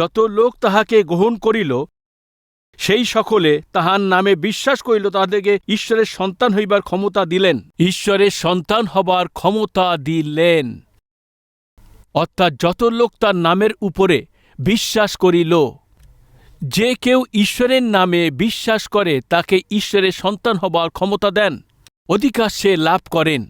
যত লোক তাহাকে গ্রহণ করিল, সেই সকলে তাহার নামে বিশ্বাস করিল, তাহাদেরকে ঈশ্বরের সন্তান হইবার ক্ষমতা দিলেন। ঈশ্বরের সন্তান হবার ক্ষমতা দিলেন। অর্থাৎ যত লোক তার নামের উপরে বিশ্বাস করিল, যে কেউ ঈশ্বরের নামে বিশ্বাস করে, তাকে ঈশ্বরের সন্তান হবার ক্ষমতা দেন, অধিকার সে লাভ করেন।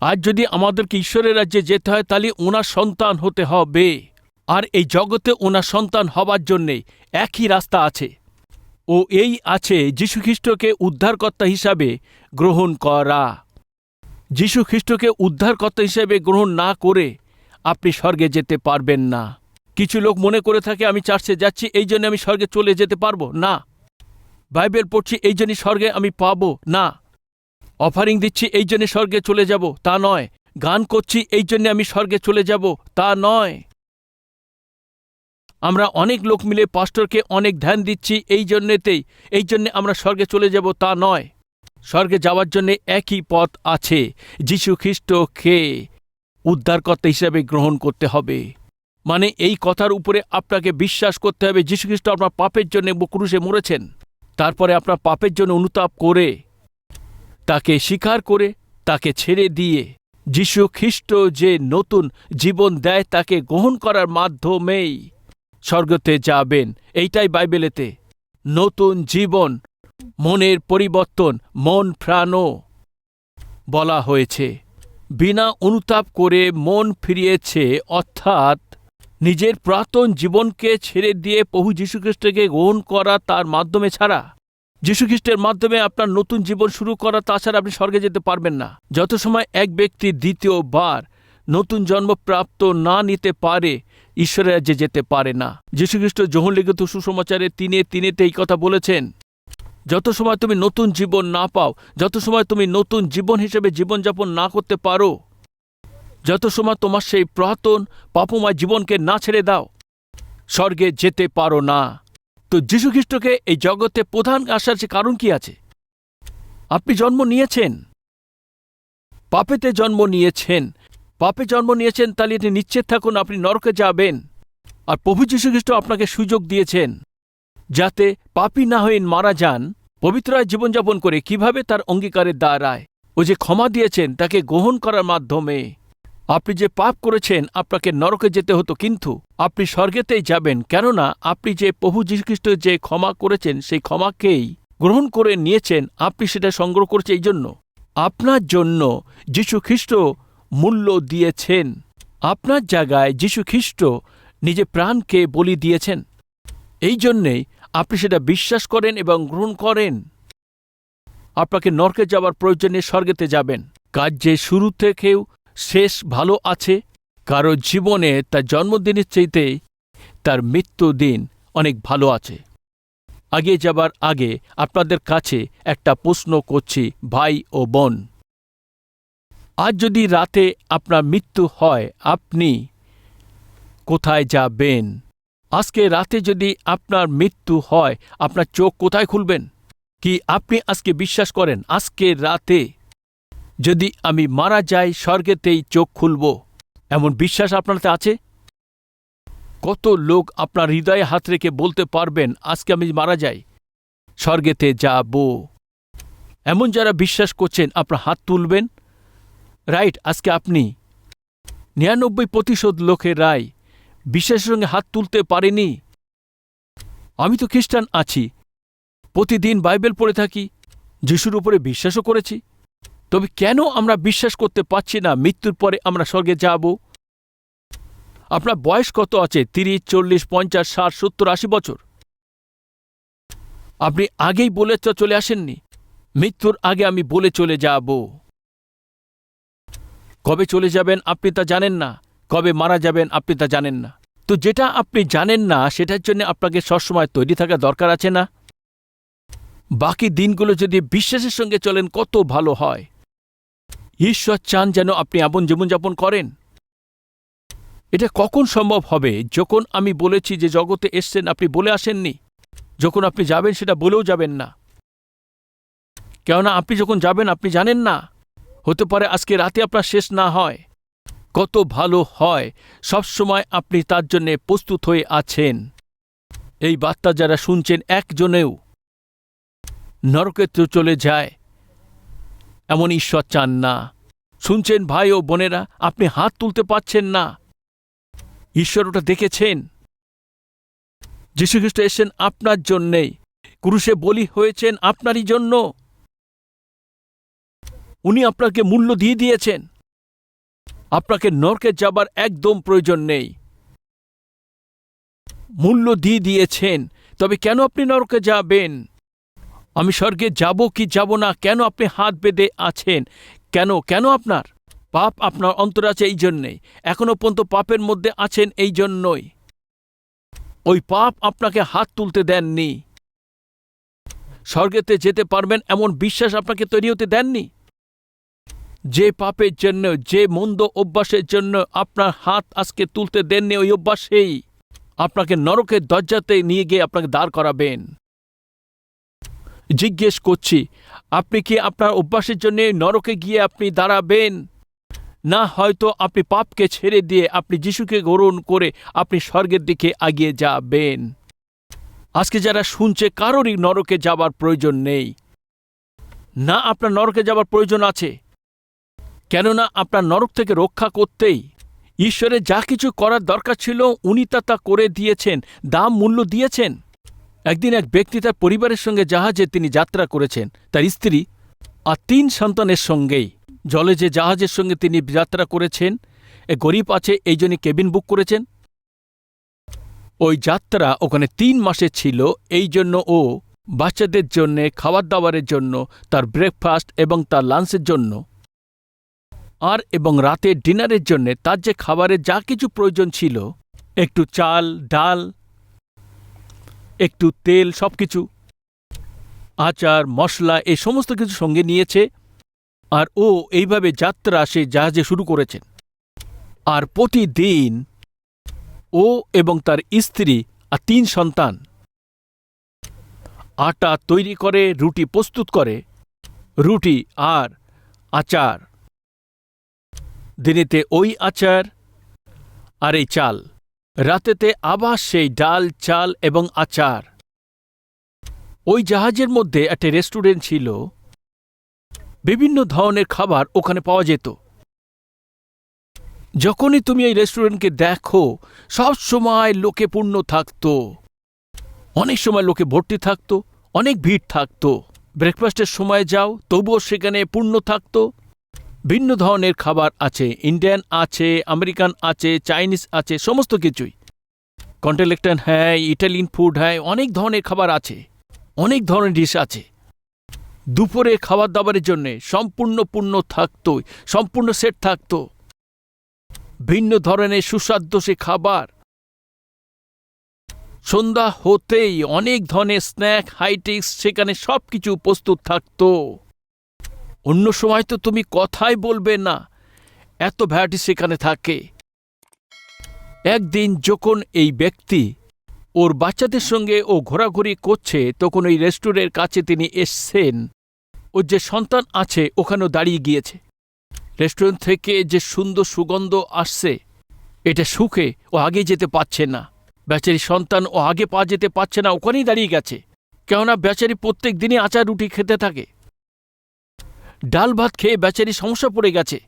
আজ যদি আমাদেরকে ঈশ্বরের রাজ্যে যেতে হয়, তাহলে ওনার সন্তান হতে হবে। আর এই জগতে ওনার সন্তান হবার জন্যে একই রাস্তা আছে। ও এই আছে যীশুখ্রিস্টকে উদ্ধারকর্তা হিসাবে গ্রহণ করা। যীশু খ্রিস্টকে উদ্ধারকর্তা হিসেবে গ্রহণ না করে আপনি স্বর্গে যেতে পারবেন না। কিছু লোক মনে করে থাকে, আমি চার্চে যাচ্ছি, এই জন্য আমি স্বর্গে চলে যেতে পারব? না। বাইবেল পড়ছি, এই জন্য স্বর্গে আমি পাব? না। অফারিং দিচ্ছি, এই জন্য স্বর্গে চলে যাব? তা নয়। গান করছি, এই জন্য আমি স্বর্গে চলে যাব? তা নয়। আমরা অনেক লোক মিলে পাস্টরকে অনেক ধ্যান দিচ্ছি এই জন্যেতেই, এই জন্যে আমরা স্বর্গে চলে যাব তা নয়। স্বর্গে যাওয়ার জন্য একই পথ আছে, যীশু খ্রিস্টকে উদ্ধারকর্তা হিসাবে গ্রহণ করতে হবে। মানে এই কথার উপরে আপনাকে বিশ্বাস করতে হবে যীশুখ্রিস্ট আপনার পাপের জন্য ক্রুশে মরেছেন। তারপরে আপনার পাপের জন্য অনুতাপ করে, তাকে স্বীকার করে, তাকে ছেড়ে দিয়ে, যীশু খ্রিস্ট যে নতুন জীবন দেয় তাকে গ্রহণ করার মাধ্যমেই স্বর্গতে যাবেন। এইটাই বাইবেলেতে। নতুন জীবন, মনের পরিবর্তন, মন প্রাণও বলা হয়েছে। বিনা অনুতাপ করে মন ফিরিয়েছে, অর্থাৎ নিজের পুরাতন জীবনকে ছেড়ে দিয়ে প্রভু যীশুখ্রিস্টকে গ্রহণ করা তার মাধ্যমে ছাড়া। যীশুখ্রিস্টের মাধ্যমে আপনার নতুন জীবন শুরু করা, তাছাড়া আপনি স্বর্গে যেতে পারবেন না। যত সময় এক ব্যক্তি দ্বিতীয়বার নতুন জন্মপ্রাপ্ত না নিতে পারে ঈশ্বরের রাজ্যে যেতে পারে না। যীশুখ্রিস্ট যখন লিখিত সুসমাচারে তিনে তিনেতে এই কথা বলেছেন, যত সময় তুমি নতুন জীবন না পাও, যত সময় তুমি নতুন জীবন হিসেবে জীবনযাপন না করতে পারো, যত সময় তোমার সেই পুরাতন পাপময় জীবনকে না ছেড়ে দাও, স্বর্গে যেতে পারো না। তো যীশুখ্রিস্টকে এই জগতে প্রধান আসার যে কারণ কি আছে? আপনি জন্ম নিয়েছেন। পাপেতে জন্ম নিয়েছেন। পাপে জন্ম নিয়েছেন, তাহলে এটি নিশ্চিত থাকুন আপনি নরকে যাবেন। আর প্রভু যীশুখ্রিস্ট আপনাকে সুযোগ দিয়েছেন, যাতে পাপী না হয়ে মারা যান পবিত্রায় জীবনযাপন করে কীভাবে তার অঙ্গীকারের দ্বারায় ও যে ক্ষমা দিয়েছেন, তাকে গ্রহণ করার মাধ্যমে। আপনি যে পাপ করেছেন, আপনাকে নরকে যেতে হতো, কিন্তু আপনি স্বর্গেতেই যাবেন, কেননা আপনি যে প্রভু যীশুখ্রিস্ট যে ক্ষমা করেছেন, সেই ক্ষমাকেই গ্রহণ করে নিয়েছেন, আপনি সেটা সংগ্রহ করেছে এই জন্য। আপনার জন্য যীশু খ্রিস্ট মূল্য দিয়েছেন। আপনার জায়গায় যীশু খ্রিস্ট নিজে প্রাণকে বলি দিয়েছেন। এই জন্যেই আপনি সেটা বিশ্বাস করেন এবং গ্রহণ করেন। আপনাকে নরকে যাওয়ার প্রয়োজনে স্বর্গেতে যাবেন। কাজ যে শুরু থেকেও শেষ ভালো আছে। কারও জীবনে তার জন্মদিনের চাইতে তার মৃত্যু দিন অনেক ভালো আছে। আগে যাবার আগে আপনাদের কাছে একটা প্রশ্ন করছি, ভাই ও বোন। আজ যদি রাতে আপনার মৃত্যু হয়, আপনি কোথায় যাবেন? আজকে রাতে যদি আপনার মৃত্যু হয়, আপনার চোখ কোথায় খুলবেন? কি আপনি আজকে বিশ্বাস করেন, আজকে রাতে যদি আমি মারা যাই, স্বর্গেতেই চোখ খুলব? এমন বিশ্বাস আপনাতে আছে? কত লোক আপনার হৃদয়ে হাত রেখে বলতে পারবেন, আজকে আমি মারা যাই, স্বর্গেতে যাব। এমন যারা বিশ্বাস করছেন, আপনার হাত তুলবেন? রাইট, আজকে আপনি। নিরানব্বই প্রতিশোধ লোকের রায়, বিশ্বাসের সঙ্গে হাত তুলতে পারেনি। আমি তো খ্রিস্টান আছি। প্রতিদিন বাইবেল পড়ে থাকি, যিশুর উপরে বিশ্বাসও করেছি। তবে কেন আমরা বিশ্বাস করতে পারছি না মৃত্যুর পরে আমরা স্বর্গে যাব? আপনার বয়স কত আছে? তিরিশ, চল্লিশ, পঞ্চাশ, ষাট, সত্তর, আশি বছর। আপনি আগেই বলে চলে আসেননি। মৃত্যুর আগে আমি বলে চলে যাব। কবে চলে যাবেন আপনি তা জানেন না, কবে মারা যাবেন আপনি তা জানেন না। তো যেটা আপনি জানেন না, সেটার জন্য আপনাকে সবসময় তৈরি থাকা দরকার আছে না? বাকি দিনগুলো যদি বিশ্বাসের সঙ্গে চলেন, কত ভালো হয়। ঈশ্বর চান যেন আপনি এমন জীবনযাপন করেন। এটা কখন সম্ভব হবে? যখন আমি বলেছি যে জগতে এসছেন, আপনি বলে আসেননি। যখন আপনি যাবেন, সেটা বলেও যাবেন না। কেননা আপনি যখন যাবেন, আপনি জানেন না। হতে পারে আজকে রাতে আপনার শেষ না হয়। কত ভালো হয় সবসময় আপনি তার জন্যে প্রস্তুত হয়ে আছেন। এই বার্তা যারা শুনছেন একজনেও নরকে তো চলে যায়, এমন ঈশ্বর চান না। শুনছেন ভাই ও বোনেরা, আপনি হাত তুলতে পারছেন না। ঈশ্বর ওটা দেখেছেন। যীশুখ্রিস্ট এসেছেন আপনার জন্যেই। ক্রুশে বলি হয়েছেন আপনারই জন্য। উনি আপনাকে মূল্য দিয়ে দিয়েছেন। আপনাকে নরকে যাবার একদম প্রয়োজন নেই। মূল্য দিয়ে দিয়েছেন, তবে কেন আপনি নরকে যাবেন? আমি স্বর্গে যাব কি যাব না, কেন আপনি হাত বেঁধে আছেন? কেন কেন আপনার? পাপ আপনার অন্তর আছে এই জন্যেই এখনও পর্যন্ত পাপের মধ্যে আছেন এই জন্যই। ওই পাপ আপনাকে হাত তুলতে দেননি। স্বর্গেতে যেতে পারবেন এমন বিশ্বাস আপনাকে তৈরি হতে দেননি? যে পাপের জন্য, যে মন্দ অভ্যাসের জন্য আপনার হাত আজকে তুলতে দেননি ওই অভ্যাসেই আপনাকে নরকের দরজাতে নিয়ে গিয়ে আপনাকে দাঁড় করাবেন। জিজ্ঞেস করছি, আপনি কি আপনার অভ্যাসের জন্য নরকে গিয়ে আপনি দাঁড়াবেন? না, হয়তো আপনি পাপকে ছেড়ে দিয়ে আপনি যিশুকে গ্রহণ করে আপনি স্বর্গের দিকে এগিয়ে যাবেন। আজকে যারা শুনছে, কারোরই নরকে যাবার প্রয়োজন নেই। না, আপনার নরকে যাবার প্রয়োজন আছে। কেননা আপনার নরক থেকে রক্ষা করতেই ঈশ্বরের যা কিছু করার দরকার ছিল, উনি তা তা করে দিয়েছেন, দাম, মূল্য দিয়েছেন। একদিন এক ব্যক্তি তার পরিবারের সঙ্গে জাহাজে তিনি যাত্রা করেছেন। তার স্ত্রী আর তিন সন্তানের সঙ্গেই জলে যে জাহাজের সঙ্গে তিনি যাত্রা করেছেন, এ গরিব আছে, এই জন্য কেবিন বুক করেছেন। ওই যাত্রা ওখানে তিন মাসে ছিল, এই জন্য ও বাচ্চাদের জন্যে খাবার দাবারের জন্য, তার ব্রেকফাস্ট এবং তার লাঞ্চের জন্য। আর এবং রাতে ডিনারের জন্যে তার যে খাবারের যা কিছু প্রয়োজন ছিল, একটু চাল, ডাল, একটু তেল সব কিছু আচার, মশলা এই সমস্ত কিছু সঙ্গে নিয়েছে আর ও এইভাবে যাত্রা সে জাহাজে শুরু করেছেন আর প্রতিদিন ও এবং তার স্ত্রী আর তিন সন্তান আটা তৈরি করে, রুটি প্রস্তুত করে, রুটি আর আচার দিনেতে ওই আচার আর এই চাল। রাতেতে আবার সেই ডাল, চাল এবং আচার। ওই জাহাজের মধ্যে একটা রেস্টুরেন্ট ছিল। বিভিন্ন ধরনের খাবার ওখানে পাওয়া যেত। যখনই তুমি এই রেস্টুরেন্টকে দেখো, সব সময় লোকে পূর্ণ থাকত। অনেক সময় লোকে ভর্তি থাকতো, অনেক ভিড় থাকতো। ব্রেকফাস্টের সময় যাও, তবুও সেখানে পূর্ণ থাকতো। ভিন্ন ধরনের খাবার আছে ইন্ডিয়ান আছে আমেরিকান আছে চাইনিজ আছে, সমস্ত কিছুই। কন্টেলেক্টন হ্যাঁ ইটালিয়ান ফুড হ্যাঁ অনেক ধরনের খাবার আছে, অনেক ধরনের ডিশ আছে। দুপুরে খাবার দাবারের জন্যে সম্পূর্ণ পূর্ণ থাকতো, সম্পূর্ণ সেট থাকতো। ভিন্ন ধরনের সুস্বাদ্য সে খাবার। সন্ধ্যা হতেই অনেক ধরনের স্ন্যাক হাইটেক্স সেখানে সব কিছু প্রস্তুত থাকতো। অন্য সময় তো তুমি কথাই বলবে না। এত ভ্যারাইটি সেখানে থাকে। একদিন যখন এই ব্যক্তি ওর বাচ্চাদের সঙ্গে ও ঘোরাঘুরি করছে, তখন ওই রেস্টুরেন্টের কাছে তিনি এসছেন। ওর যে সন্তান আছে, ওখানেও দাঁড়িয়ে গিয়েছে। রেস্টুরেন্ট থেকে যে সুন্দর সুগন্ধ আসছে, এটা সুখে ও আগে যেতে পারছে না। বেচারি সন্তান ও আগে পা যেতে পারছে না, ওখানেই দাঁড়িয়ে গেছে। কেননা বেচারি প্রত্যেক দিনই আচার রুটি খেতে থাকে। ডাল ভাত খেয়ে বেচারি সমস্যা পড়ে গেছে।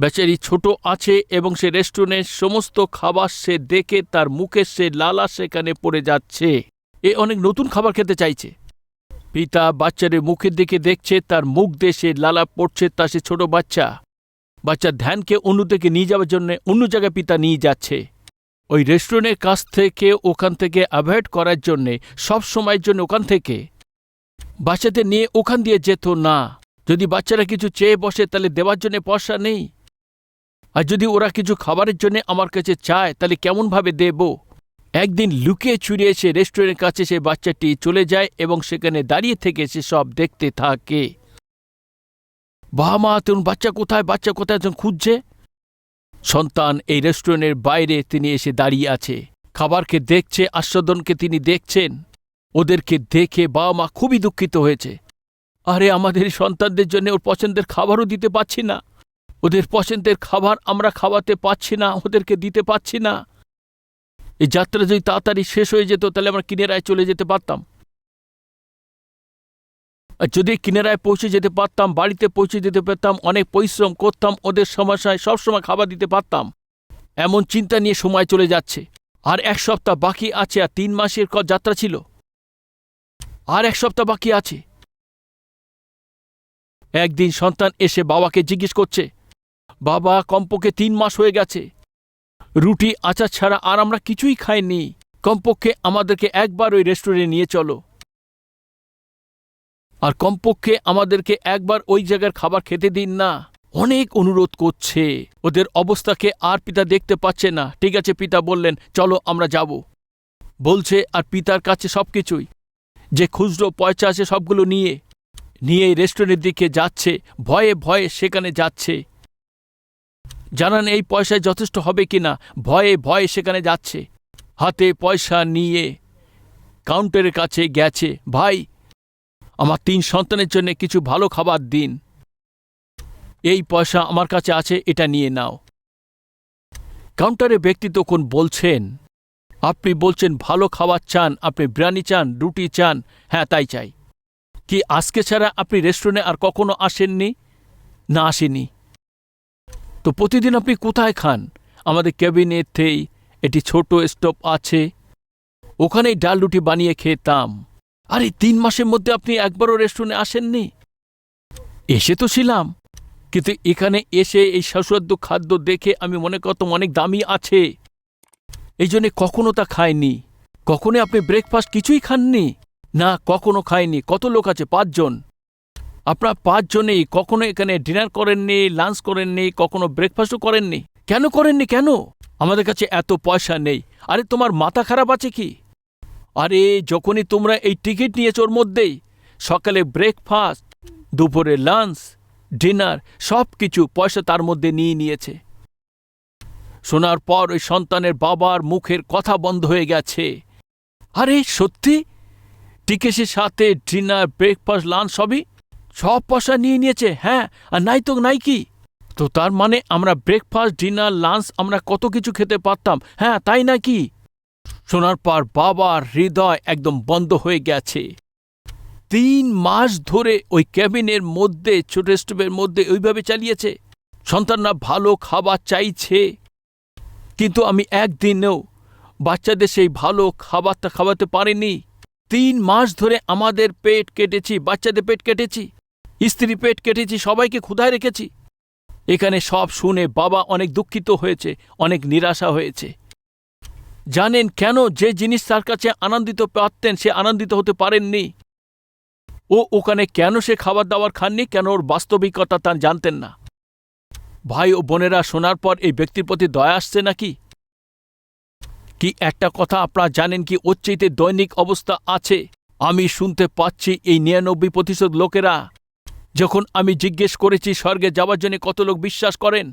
বেচারি ছোট আছে এবং সে রেস্টুরেন্টের সমস্ত খাবার সে দেখে তার মুখে সে লালা সেখানে পড়ে যাচ্ছে। এ অনেক নতুন খাবার খেতে চাইছে। পিতা বাচ্চারে মুখের দিকে দেখছে, তার মুখ দিয়ে সে লালা পড়ছে, তা সে ছোট বাচ্চা। বাচ্চার ধ্যানকে অন্য অন্যদিকে নিয়ে যাওয়ার জন্য অন্য জায়গায় পিতা নিয়ে যাচ্ছে। ওই রেস্টুরেন্টের কাছ থেকে, ওখান থেকে অ্যাভয়েড করার জন্যে, সব সময়ের জন্য ওখান থেকে। বাচ্চাদের নিয়ে ওখান দিয়ে যেত না। যদি বাচ্চারা কিছু চেয়ে বসে, তাহলে দেওয়ার জন্য পয়সা নেই। আর যদি ওরা কিছু খাবারের জন্য আমার কাছে চায়, তাহলে কেমনভাবে দেব? একদিন লুকিয়ে চুরিয়ে সে রেস্টুরেন্টের কাছে সে বাচ্চাটি চলে যায় এবং সেখানে দাঁড়িয়ে থেকে সে সব দেখতে থাকে। বাবা মা তেমন বাচ্চা কোথায়? বাচ্চা কোথায় যখন খুঁজছে? সন্তান এই রেস্টুরেন্টের বাইরে তিনি এসে দাঁড়িয়ে আছে। খাবারকে দেখছে, আস্বাদনকে তিনি দেখছেন। ওদেরকে দেখে বাবা মা খুবই দুঃখিত হয়েছে। আরে আমাদের সন্তানদের জন্য ওর পছন্দের খাবারও দিতে পারছি না। ওদের পছন্দের খাবার আমরা খাওয়াতে পাচ্ছি না, ওদেরকে দিতে পাচ্ছি না। এই যাত্রা যদি তাড়াতাড়ি শেষ হয়ে যেত, তাহলে আমরা কিনেরায় চলে যেতে পারতাম। আর যদি কিনেরায় পৌঁছে যেতে পারতাম, বাড়িতে পৌঁছে যেতে পারতাম, অনেক পরিশ্রম করতাম, ওদের সমস্যায় সবসময় খাবার দিতে পারতাম। এমন চিন্তা নিয়ে সময় চলে যাচ্ছে। আর এক সপ্তাহ বাকি আছে, আর তিন মাসের যাত্রা ছিল। আর এক সপ্তাহ বাকি আছে। একদিন সন্তান এসে বাবাকে জিজ্ঞেস করছে, বাবা, কমপক্ষে তিন মাস হয়ে গেছে। রুটি, আচার ছাড়া আর আমরা কিছুই খাইনি। কমপক্ষে আমাদেরকে একবার ওই রেস্টুরেন্টে নিয়ে চলো। আর কমপক্ষে আমাদেরকে একবার ওই জায়গার খাবার খেতে দিন না। অনেক অনুরোধ করছে। ওদের অবস্থাকে আর পিতা দেখতে পাচ্ছে না। ঠিক আছে পিতা, বললেন, চলো আমরা যাব। বলছে, আর পিতার কাছে সবকিছুই। যে খুচরো পয়সা আছে সবগুলো নিয়ে। নিয়ে এই রেস্টুরেন্টের দিকে যাচ্ছে, ভয়ে ভয়ে সেখানে যাচ্ছে। জানান এই পয়সায় যথেষ্ট হবে কিনা, ভয়ে ভয়ে সেখানে যাচ্ছে। হাতে পয়সা নিয়ে কাউন্টারের কাছে গেছে, ভাই, আমার তিন সন্তানের জন্য কিছু ভালো খাবার দিন। এই পয়সা আমার কাছে আছে, এটা নিয়ে নাও। কাউন্টারে ব্যক্তি তখন বলছেন, আপনি বলছেন ভালো খাবার চান, আপনি বিরিয়ানি চান, রুটি চান হ্যাঁ তাই চাই। কি আজকে ছাড়া আপনি রেস্টুরেন্টে আর কখনো আসেননি? না, আসেনি। তো প্রতিদিন আপনি কোথায় খান? আমাদের ক্যাবিনেটেই এটি ছোট স্টোভ আছে। ওখানেই ডাল রুটি বানিয়ে খেতাম। আরে, তিন মাসের মধ্যে আপনি একবারও রেস্টুরেন্টে আসেননি? এসে তো ছিলাম। কিন্তু এখানে এসে এই সুস্বাদু খাদ্য দেখে আমি মনে করতাম অনেক দামি আছে। এই জন্যে কখনো তা খাইনি। কখনো আপনি ব্রেকফাস্ট কিছুই খাননি। না, কখনো খাইনি কত লোক আছে, পাঁচজন। আপনার পাঁচজনেই কখনো এখানে ডিনার করেননি লাঞ্চ করেননি, কখনো ব্রেকফাস্টও করেননি। কেন করেননি, কেন? আমাদের কাছে এত পয়সা নেই। আরে, তোমার মাথা খারাপ আছে কি? আরে, যখনই তোমরা এই টিকিট নিয়েছ ওর মধ্যেই, সকালে ব্রেকফাস্ট দুপুরে লাঞ্চ ডিনার সব কিছু পয়সা তার মধ্যে নিয়ে নিয়েছে। শোনার পর ওই সন্তানের বাবার মুখের কথা বন্ধ হয়ে গেছে। আরে, সত্যি? টিকেসের সাথে ডিনার ব্রেকফাস্ট লাঞ্চ সবই সব পয়সা নিয়ে নিয়েছে হ্যাঁ আর নাই তো নাই কি? তো তার মানে আমরা ব্রেকফাস্ট ডিনার লাঞ্চ আমরা কত কিছু খেতে পারতাম হ্যাঁ তাই নাকি শোনার পর বাবার হৃদয় একদম বন্ধ হয়ে গেছে। তিন মাস ধরে ওই ক্যাবিনের মধ্যে, ছোট স্টোভের মধ্যে ওইভাবে চালিয়েছে। সন্তানরা ভালো খাবার চাইছে। কিন্তু আমি একদিনেও বাচ্চাদের সেই ভালো খাবারটা খাওয়াতে পারিনি। তিন মাস ধরে আমাদের পেট কেটেছি, বাচ্চাদের পেট কেটেছি, স্ত্রী পেট কেটেছি, সবাইকে ক্ষুধায় রেখেছি। এখানে সব শুনে বাবা অনেক দুঃখিত হয়েছে, অনেক নিরাশা হয়েছে। জানেন কেন যে জিনিস তার কাছে আনন্দিত পারতেন সে আনন্দিত হতে পারেননি। ও ওখানে কেন সে খাবার দাবার খাননি, কেন ওর বাস্তবিকতা তা জানতেন না। ভাই ও বোনেরা শোনার পর এই ব্যক্তির প্রতি দয়া আসছে নাকি? কি একটা কথা আপনারা জানেন কি ওর চাইতে দৈনিক অবস্থা আছে? আমি শুনতে পাচ্ছি এই নিরানব্বই প্রতিশত লোকেরা। যখন আমি জিজ্ঞেস করেছি, স্বর্গে যাওয়ার জন্য কত লোক বিশ্বাস করেন?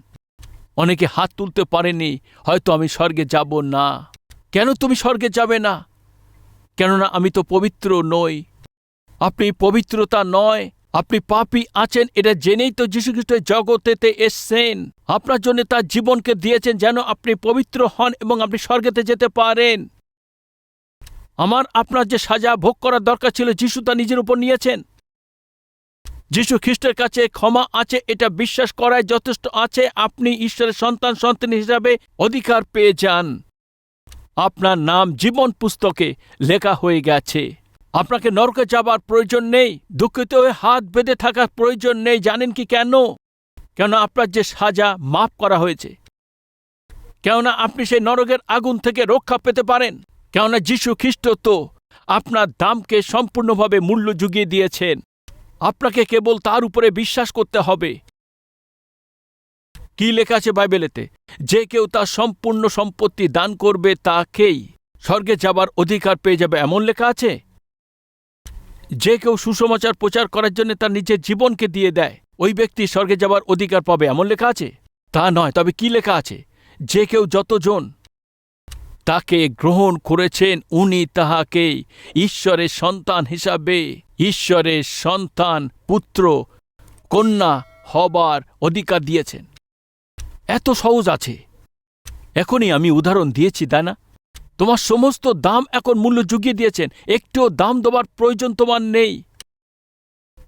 অনেকে হাত তুলতে পারেনি হয়তো আমি স্বর্গে যাব না। কেন তুমি স্বর্গে যাবে না? কেননা আমি তো পবিত্র নই। আপনি পবিত্রতা নয় আপনি পাপি আছেন, এটা জেনেই তো যীশুখ্রিস্ট জগতেতে এসছেন। আপনার জন্য তার জীবনকে দিয়েছেন যেন আপনি পবিত্র হন এবং আপনি স্বর্গেতে যেতে পারেন। আমার, আপনার যে সাজা ভোগ করার দরকার ছিল, যিশু তা নিজের উপর নিয়েছেন। যীশু খ্রিস্টের কাছে ক্ষমা আছে, এটা বিশ্বাস করায় যথেষ্ট আছে, আপনি ঈশ্বরের সন্তান সন্তান হিসাবে অধিকার পেয়ে যান। আপনার নাম জীবন পুস্তকে লেখা হয়ে গেছে। আপনাকে নরকে যাবার প্রয়োজন নেই, দুঃখিত হয়ে হাত বেঁধে থাকার প্রয়োজন নেই, জানেন কি কেন? কেন আপনার যে সাজা মাফ করা হয়েছে। কেননা আপনি সেই নরকের আগুন থেকে রক্ষা পেতে পারেন। কেননা যীশু খ্রিস্ট তো আপনার দামকে সম্পূর্ণভাবে মূল্য জুগিয়ে দিয়েছেন। আপনাকে কেবল তার উপরে বিশ্বাস করতে হবে। কি লেখা আছে বাইবেলেতে? যে কেউ তার সম্পূর্ণ সম্পত্তি দান করবে তাকেই স্বর্গে যাবার অধিকার পেয়ে যাবে, এমন লেখা আছে? যে কেউ সুসমাচার প্রচার করার জন্য তার নিজের জীবনকে দিয়ে দেয়, ওই ব্যক্তি স্বর্গে যাবার অধিকার পাবে, এমন লেখা আছে? তা নয়, তবে কি লেখা আছে? যে কেউ যতজন তাকে গ্রহণ করেছেন, উনি তাহাকে ঈশ্বরের সন্তান হিসাবে, ঈশ্বরের সন্তান পুত্র, কন্যা হবার অধিকার দিয়েছেন। এত সহজ আছে। এখনই আমি উদাহরণ দিয়েছি, তাই না? তোমার সমস্ত দাম এখন মূল্য জুগিয়ে দিয়েছেন। একটুও দাম দেওয়ার প্রয়োজন তোমার নেই।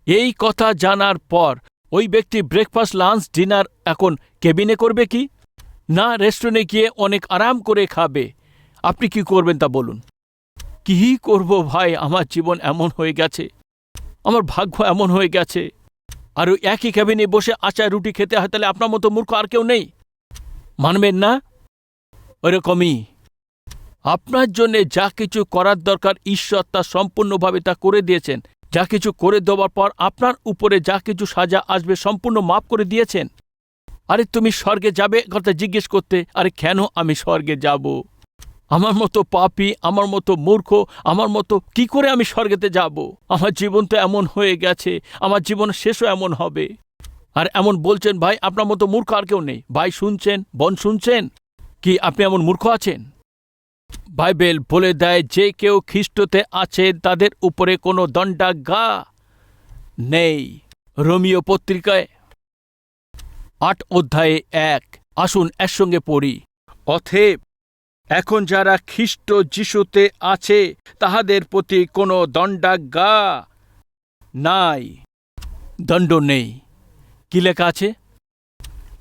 এই কথা জানার পর ওই ব্যক্তি ব্রেকফাস্ট লাঞ্চ ডিনার এখন কেবিনে করবে কি? না রেস্টুরেন্টে গিয়ে অনেক আরাম করে খাবে। আপনি কি করবেন তা বলুন। কী করব ভাই? আমার জীবন এমন হয়ে গেছে। আমার ভাগ্য এমন হয়ে গেছে। আর ওই একই ক্যাবিনে বসে আচার, রুটি খেতে হয়, তাহলে আপনার মতো মূর্খ আর কেউ নেই। মানবেন না? ওরকমই আপনার জন্যে যা কিছু করার দরকার ঈশ্বর তা সম্পূর্ণভাবে তা করে দিয়েছেন। যা কিছু করে দেওয়ার পর আপনার উপরে যা কিছু সাজা আসবে সম্পূর্ণ মাফ করে দিয়েছেন। আরে তুমি স্বর্গে যাবে? কথা জিজ্ঞেস করতে, আরে কেন আমি স্বর্গে যাব? আমার মতো পাপি, আমার মতো মূর্খ, আমার মতো কি করে আমি স্বর্গেতে যাব? আমার জীবন তো এমন হয়ে গেছে, আমার জীবন শেষও এমন হবে। আর এমন বলছেন, ভাই, আপনার মতো মূর্খ আর কেউ নেই। ভাই, শুনছেন? বন, শুনছেন? কি আপনি এমন মূর্খ আছেন? বাইবেল বলে দেয়, যে কেউ খ্রিস্টতে আছে, তাদের উপরে কোনো দণ্ডাজ্ঞা নেই। রোমিও পত্রিকায় আট অধ্যায়ে এক। আসুন একসঙ্গে পড়ি। অথেব এখন যারা খ্রিস্ট যিশুতে আছে, তাহাদের প্রতি কোনো দণ্ডাজ্ঞা নাই। দণ্ড নেই। কি লেখা আছে?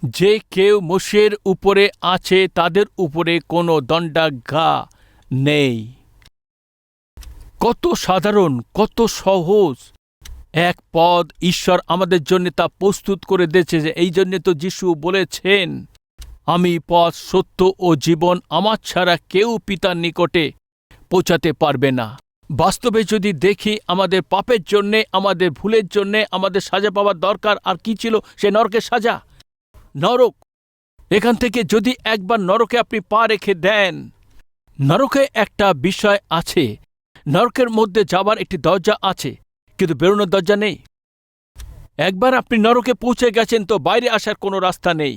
যে কেউ মোষের উপরে আছে, তাদের উপরে কোনো দণ্ডাজ্ঞা নেই। কত সাধারণ, কত সহজ। এক পদ ঈশ্বর আমাদের জন্য তা প্রস্তুত করে দিয়েছে যে, এই জন্যে তো যিশু বলেছেন, আমি পথ, সত্য ও জীবন আমার ছাড়া কেউ পিতার নিকটে পৌঁছাতে পারবে না। বাস্তবে যদি দেখি আমাদের পাপের জন্যে, আমাদের ভুলের জন্যে, আমাদের সাজা পাওয়ার দরকার আর কি ছিল, সে নরকের সাজা। নরক। এখান থেকে যদি একবার নরকে আপনি পা রেখে দেন, নরকে একটা বিষয় আছে। নরকের মধ্যে যাবার একটি দরজা আছে, কিন্তু বেরোনোর দরজা নেই। একবার আপনি নরকে পৌঁছে গেছেন তো বাইরে আসার কোনো রাস্তা নেই।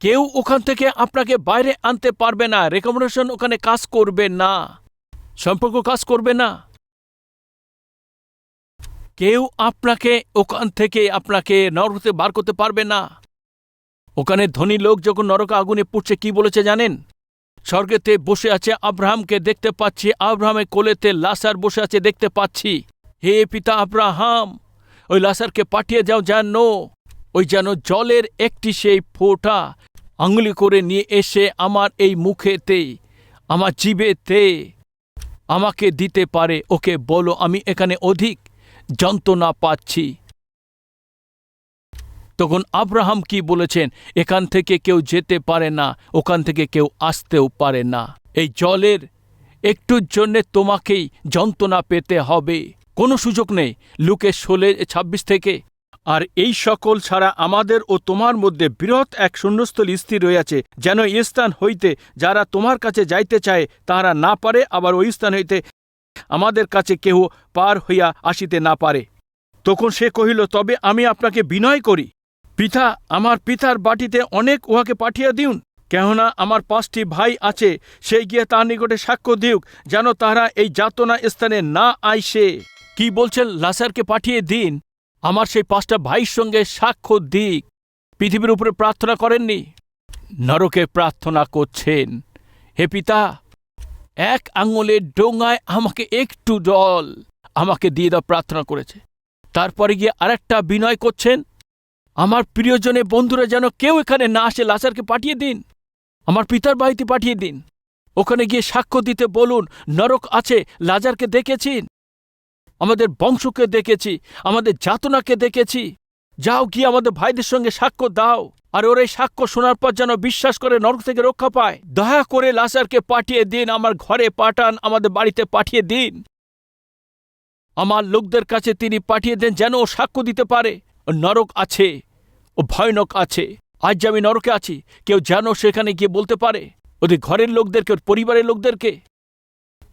কেউ ওখান থেকে আপনাকে বাইরে আনতে পারবে না। রেকমেন্ডেশন ওখানে কাজ করবে না। সম্পর্ক কাজ করবে না। কেউ আপনাকে ওখান থেকে আপনাকে নরকতে বার করতে পারবে না। ওখানে ধনী লোক যখন নরক আগুনে পুড়ছে, কি বলেছে জানেন? স্বর্গেতে বসে আছে আব্রাহামকে দেখতে পাচ্ছি, আব্রাহামের কোলেতে লাসার বসে আছে দেখতে পাচ্ছি। হে পিতা আব্রাহাম, ওই লাসারকে পাঠিয়ে যাও যেন, ওই যেন জলের একটি সেই ফোঁটা আঙুলি করে নিয়ে এসে আমার এই মুখেতে, আমার জিবেতে আমাকে দিতে পারে। ওকে বলো, আমি এখানে অধিক যন্ত্রণা পাচ্ছি। তখন আব্রাহাম কি বলেছেন? এখান থেকে কেউ যেতে পারে না, ওখান থেকে কেউ আসতেও পারে না। এই জলের একটুর জন্যে তোমাকেই যন্ত্রণা পেতে হবে। কোনো সুযোগ নেই লুকে ষোলে ছাব্বিশ থেকে। আর এই সকল ছাড়া আমাদের ও তোমার মধ্যে বৃহৎ এক শূন্যস্থল স্থির রইয়াছে যেন এই স্থান হইতে যারা তোমার কাছে যাইতে চায় তাহারা না পারে, আবার ওই স্থান হইতে আমাদের কাছে কেহ পার হইয়া আসিতে না পারে। তখন সে কহিল, তবে আমি আপনাকে বিনয় করি। পিতা, আমার পিতার বাটিতে অনেক উহাকে পাঠিয়ে দিউন। কেননা আমার পাঁচটি ভাই আছে, সেই গিয়ে তার নিকটে সাক্ষ্য দিউক, যেন তাহারা এই যাতনা স্থানে না আইসে। কি বলছেন লাসারকে পাঠিয়ে দিন? আমার সেই পাঁচটা ভাইয়ের সঙ্গে সাক্ষ্য দিক। পৃথিবীর উপরে প্রার্থনা করেননি? নরকে প্রার্থনা করছেন। হে পিতা, এক আঙুলের ডোঙায় আমাকে একটু জল। আমাকে দিয়ে দাও প্রার্থনা করেছে। তারপরে গিয়ে আরেকটা বিনয় করছেন। আমার প্রিয়জনে বন্ধুরা যেন কেউ এখানে না আসে লাসারকে পাঠিয়ে দিন। আমার পিতার বাড়িতে পাঠিয়ে দিন। ওখানে গিয়ে সাক্ষ্য দিতে বলুন, নরক আছে, লাজারকে দেখেছিন আমাদের বংশকে দেখেছি, আমাদের যাতনাকে দেখেছি। যাও গিয়ে আমাদের ভাইদের সঙ্গে সাক্ষ্য দাও। আর ওর এই সাক্ষ্য শোনার পর যেন বিশ্বাস করে নরক থেকে রক্ষা পায়। দয়া করে লাসারকে পাঠিয়ে দিন, আমার ঘরে পাঠান, আমাদের বাড়িতে পাঠিয়ে দিন। আমার লোকদের কাছে তিনি পাঠিয়ে দেন যেন ও সাক্ষ্য দিতে পারে। নরক আছে। ও ভয়ানক আছে। আজ আমি নরকে আছি। কেউ যেন সেখানে গিয়ে বলতে পারে, ওদের ঘরের লোকদেরকে, ওর পরিবারের লোকদেরকে।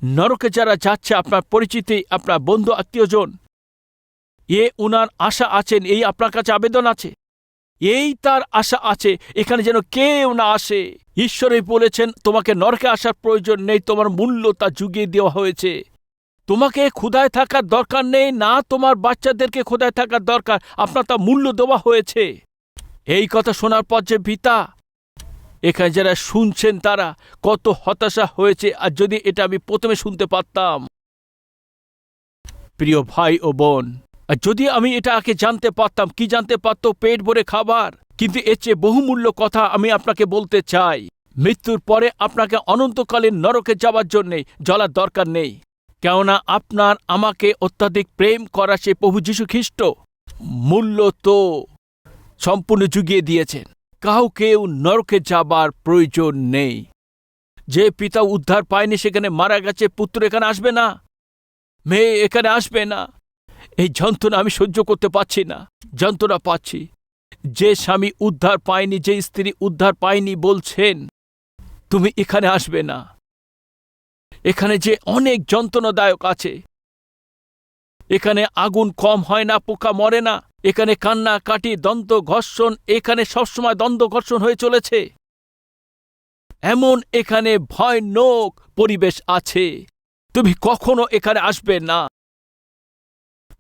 নরকে যারা যাচ্ছে, আপনার পরিচিতি, আপনার বন্ধু আত্মীয়জন এ উনার আশা আছেন, এই আপনার কাছে আবেদন আছে। এই তার আশা আছে, এখানে যেন কেউ না আসে। ঈশ্বরই বলেছেন, তোমাকে নরকে আসার প্রয়োজন নেই, তোমার মূল্য তা যুগিয়ে দেওয়া হয়েছে। তোমাকে ক্ষুধায় থাকার দরকার নেই, না তোমার বাচ্চাদেরকে ক্ষুধায় থাকার দরকার, আপনার তা মূল্য দেওয়া হয়েছে। এই কথা শোনার পর যে পিতা এখানে যারা শুনছেন তারা কত হতাশা হয়েছে, আর যদি এটা আমি প্রথমে শুনতে পারতাম। প্রিয় ভাই ও বোন, আর যদি আমি এটা আগে জানতে পারতাম, কি জানতে পারত পেট ভরে খাবার? কিন্তু এর চেয়ে বহুমূল্য কথা আমি আপনাকে বলতে চাই, মৃত্যুর পরে আপনাকে অনন্তকালীন নরকে যাওয়ার জন্যে জ্বলার দরকার নেই। কেননা আপনার আমাকে অত্যাধিক প্রেম করা সে প্রভু যীশু খ্রিস্ট, মূল্য তো সম্পূর্ণ জুগিয়ে দিয়েছেন। কাউকেও নরকে যাবার প্রয়োজন নেই। যে পিতা উদ্ধার পায়নি সেখানে মারা গেছে, পুত্র এখানে আসবে না। মেয়ে এখানে আসবে না। এই যন্ত্রণা আমি সহ্য করতে পারছি না, যন্ত্রণা পাচ্ছি। যে স্বামী উদ্ধার পায়নি, যে স্ত্রী উদ্ধার পায়নি বলছেন, তুমি এখানে আসবে না। এখানে যে অনেক যন্ত্রণাদায়ক আছে। এখানে আগুন কম হয় না, পোকা মরে না। এখানে কান্না, কাটি, দন্ত, ঘর্ষণ, এখানে সবসময় দ্বন্দ্ব ঘর্ষণ হয়ে চলেছে। এমন এখানে ভয় ভয়ানক পরিবেশ আছে। তুমি কখনো এখানে আসবে না।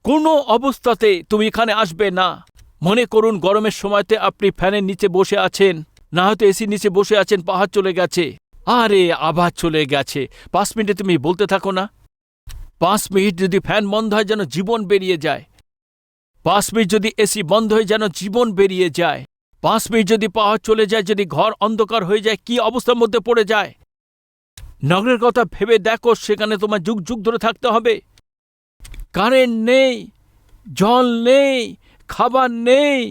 কোনো অবস্থাতে তুমি এখানে আসবে না। মনে করুন, গরমের সময়তে আপনি ফ্যানের নিচে বসে আছেন, না হয়তো এসির নিচে বসে আছেন, পাহাড় চলে গেছে। আরে, আবার চলে গেছে। পাঁচ মিনিটে তুমি বলতে থাকো না। পাঁচ মিনিট যদি ফ্যান বন্ধ হয় যেন জীবন বেরিয়ে যায়। পাঁচ মিনিট যদি এসি বন্ধ হয়ে যেন জীবন বেরিয়ে যায় পাঁচ মিনিট যদি পাহাড় চলে যায়, যদি ঘর অন্ধকার হয়ে যায়, কি অবস্থার মধ্যে পড়ে যায়? নগরের কথা ভেবে দেখো, সেখানে তোমার যুগ যুগ ধরে থাকতে হবে। কারেন্ট নেই, জল নেই, খাবার নেই।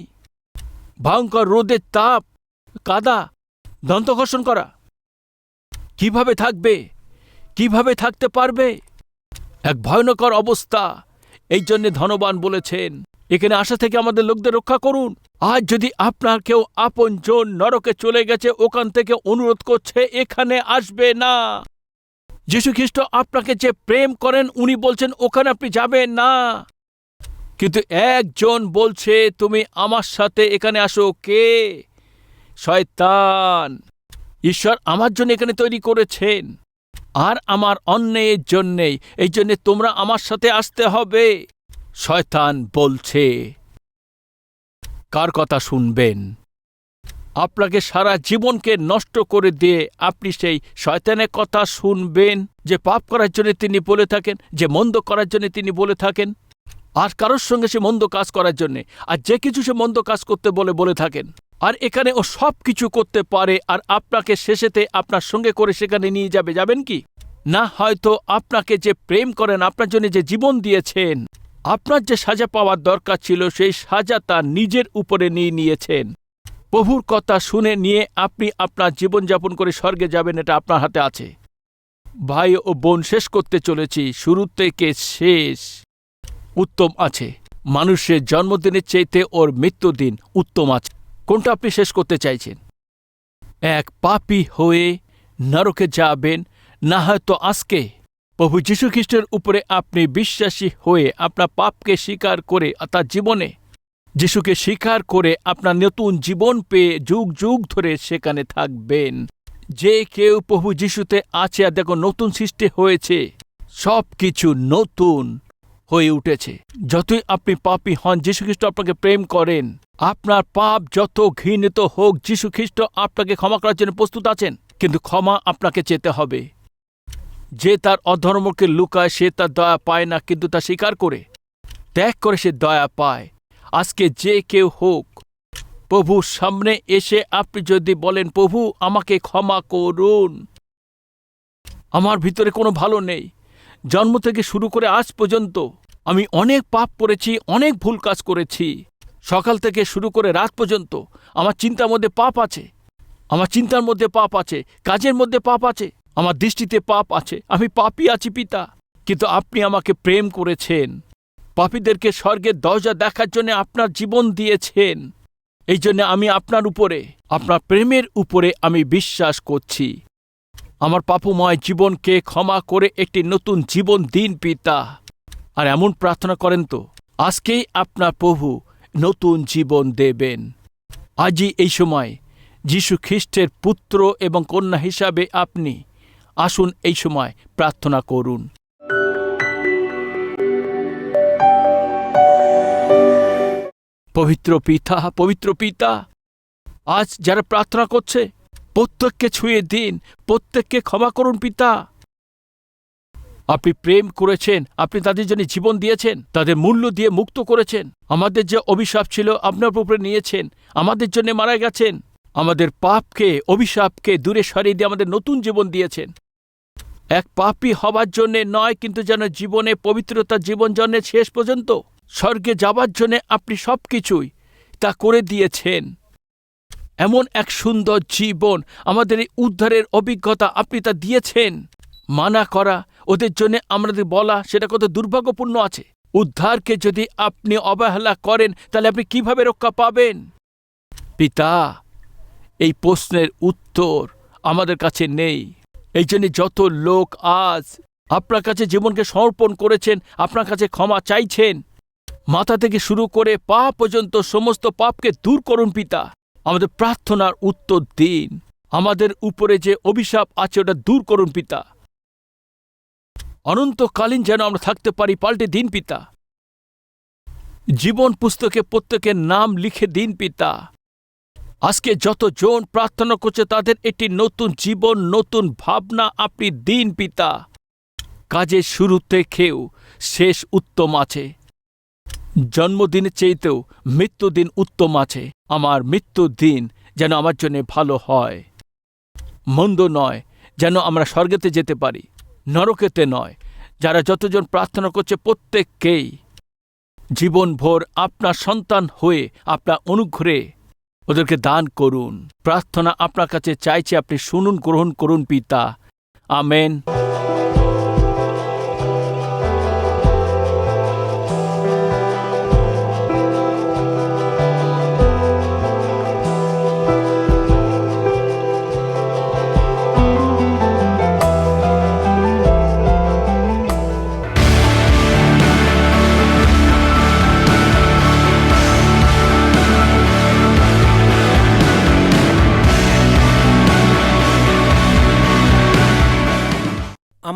ভয়ঙ্কর রোদের তাপ, কাদা, দন্তঘর্ষণ করা। কীভাবে থাকবে? কীভাবে থাকতে পারবে? এক ভয়ঙ্কর অবস্থা, এই জন্যে ধনবান বলেছেন। এখানে আসা থেকে আমাদের লোকদের রক্ষা করুন। আজ যদি আপনার কেউ আপন জন নরকে চলে গেছে, ওখান থেকে অনুরোধ করছে, এখানে আসবে না। যীশু খ্রিস্ট আপনাকে যে প্রেম করেন, উনি বলছেন, ওখানে আপনি যাবেন না। কিন্তু একজন বলছে, তুমি আমার সাথে এখানে আসো, কে? শয়তান। ঈশ্বর আমার জন্য এখানে তৈরি করেছেন। আর আমার অন্যায়ের জন্যেই। এই জন্যে তোমরা আমার সাথে আসতে হবে। শয়তান বলছে, কার কথা শুনবেন? আপনাকে সারা জীবনকে নষ্ট করে দিয়ে আপনি সেই শয়তানের কথা শুনবেন, যে পাপ করার জন্য তিনি বলে থাকেন, যে মন্দ করার জন্য তিনি বলে থাকেন, আর কারোর সঙ্গে সে মন্দ কাজ করার জন্যে, আর যে কিছু সে মন্দ কাজ করতে বলে বলে থাকেন। আর এখানে ও সব কিছু করতে পারে, আর আপনাকে শেষেতে আপনার সঙ্গে করে সেখানে নিয়ে যাবে, যাবেন কি? না, হয়তো আপনাকে যে প্রেম করেন, আপনার জন্য যে জীবন দিয়েছেন আপনার যে সাজা পাওয়ার দরকার ছিল, সেই সাজা তার নিজের উপরে নিয়ে নিয়েছেন। প্রভুর কথা শুনে নিয়ে আপনি আপনার জীবনযাপন করে স্বর্গে যাবেন, এটা আপনার হাতে আছে। ভাই ও বোন, শেষ করতে চলেছি। শুরু থেকে শেষ উত্তম আছে। মানুষের জন্মদিনের চাইতে ওর মৃত্যুদিন উত্তম আছে। কোনটা আপনি শেষ করতে চাইছেন? এক পাপী হয়ে নরকে যাবেন, না হয়তো আজকে প্রভু যীশুখ্রিস্টের উপরে আপনি বিশ্বাসী হয়ে আপনার পাপকে স্বীকার করে তার জীবনে যিশুকে স্বীকার করে আপনার নতুন জীবন পেয়ে যুগ যুগ ধরে সেখানে থাকবেন। যে কেউ প্রভু যিশুতে আছে আর দেখো নতুন সৃষ্টি হয়েছে সব কিছু নতুন হয়ে উঠেছে। যতই আপনি পাপী হন, যীশুখ্রিস্ট আপনাকে প্রেম করেন। আপনার পাপ যত ঘৃণিত হোক, যীশুখ্রিস্ট আপনাকে ক্ষমা করার জন্য প্রস্তুত আছেন, কিন্তু ক্ষমা আপনাকে চেতে হবে। যে তার অধর্মকে লুকায় সে তার দয়া পায় না, কিন্তু তা স্বীকার করে। ত্যাগ করে সে দয়া পায়। আজকে যে কেউ হোক প্রভু সামনে এসে আপনি যদি বলেন, প্রভু, আমাকে ক্ষমা করুন। আমার ভিতরে কোনো ভালো নেই। জন্ম থেকে শুরু করে আজ পর্যন্ত আমি অনেক পাপ করেছি, অনেক ভুল কাজ করেছি। সকাল থেকে শুরু করে রাত পর্যন্ত আমার চিন্তার মধ্যে পাপ আছে। আমার চিন্তার মধ্যে পাপ আছে, কাজের মধ্যে পাপ আছে। আমার দৃষ্টিতে পাপ আছে, আমি পাপই আছি পিতা, কিন্তু আপনি আমাকে প্রেম করেছেন। পাপীদেরকে স্বর্গের দরজা দেখার জন্য আপনার জীবন দিয়েছেন। এই জন্য আমি আপনার উপরে, আপনার প্রেমের উপরে আমি বিশ্বাস করছি। আমার পাপুময় জীবনকে ক্ষমা করে একটি নতুন জীবন দিন পিতা। আর এমন প্রার্থনা করেন তো, আজকেই আপনার প্রভু নতুন জীবন দেবেন। আজই এই সময়, যীশু খ্রিস্টের পুত্র এবং কন্যা হিসাবে আপনি আসুন এই সময় প্রার্থনা করুন। পবিত্র পিতা পবিত্র পিতা, আজ যারা প্রার্থনা করছে, প্রত্যেককে ছুঁয়ে দিন, প্রত্যেককে ক্ষমা করুন পিতা। আপনি প্রেম করেছেন, আপনি তাদের জন্য জীবন দিয়েছেন, তাদের মূল্য দিয়ে মুক্ত করেছেন, আমাদের যে অভিশাপ ছিল আপনার উপরে নিয়েছেন, আমাদের জন্য মারা গেছেন, আমাদের পাপকে, অভিশাপকে দূরে সরিয়ে দিয়ে আমাদের নতুন জীবন দিয়েছেন। এক পাপী হবার জন্যে নয়, কিন্তু যেন জীবনে পবিত্রতা জীবন জন্যে শেষ পর্যন্ত। স্বর্গে যাবার জন্যে আপনি সব কিছুই তা করে দিয়েছেন। এমন এক সুন্দর জীবন, আমাদের এই উদ্ধারের অভিজ্ঞতা আপনি তা দিয়েছেন। মানা করা, ওদের জন্য আমাদের বলা, সেটা কত দুর্ভাগ্যপূর্ণ আছে। উদ্ধারকে যদি আপনি অবহেলা করেন, তাহলে আপনি কীভাবে রক্ষা পাবেন? পিতা, এই প্রশ্নের উত্তর আমাদের কাছে নেই। এই জন্য যত লোক আজ আপনার কাছে জীবনকে সমর্পণ করেছেন, আপনার কাছে ক্ষমা চাইছেন, মাথা থেকে শুরু করে পা পর্যন্ত সমস্ত পাপকে দূর করুন পিতা। আমাদের প্রার্থনার উত্তর দিন। আমাদের উপরে যে অভিশাপ আছে, ওটা দূর করুন পিতা। অনন্তকালীন যেন আমরা থাকতে পারি, পাল্টে দিন পিতা। জীবন পুস্তকে প্রত্যেকের নাম লিখে দিন পিতা। আজকে যতজন প্রার্থনা করছে তাদের একটি নতুন জীবন, নতুন ভাবনা, আপনি দিন পিতা। কাজের শুরু থেকেও শেষ উত্তম আছে। জন্মদিনের চেয়েতেও মৃত্যুদিন উত্তম আছে। আমার মৃত্যুর দিন যেন আমার জন্য ভালো হয়। মন্দ নয় যেন আমরা স্বর্গেতে যেতে পারি। নরকেতে নয়, যারা যতজন প্রার্থনা করছে প্রত্যেককেই জীবনভর আপনার সন্তান হয়ে আপনার অনুগ্রহে ওদেরকে দান করুন। প্রার্থনা আপনার কাছে চাইছে আপনি শুনুন গ্রহণ করুন পিতা। আমেন।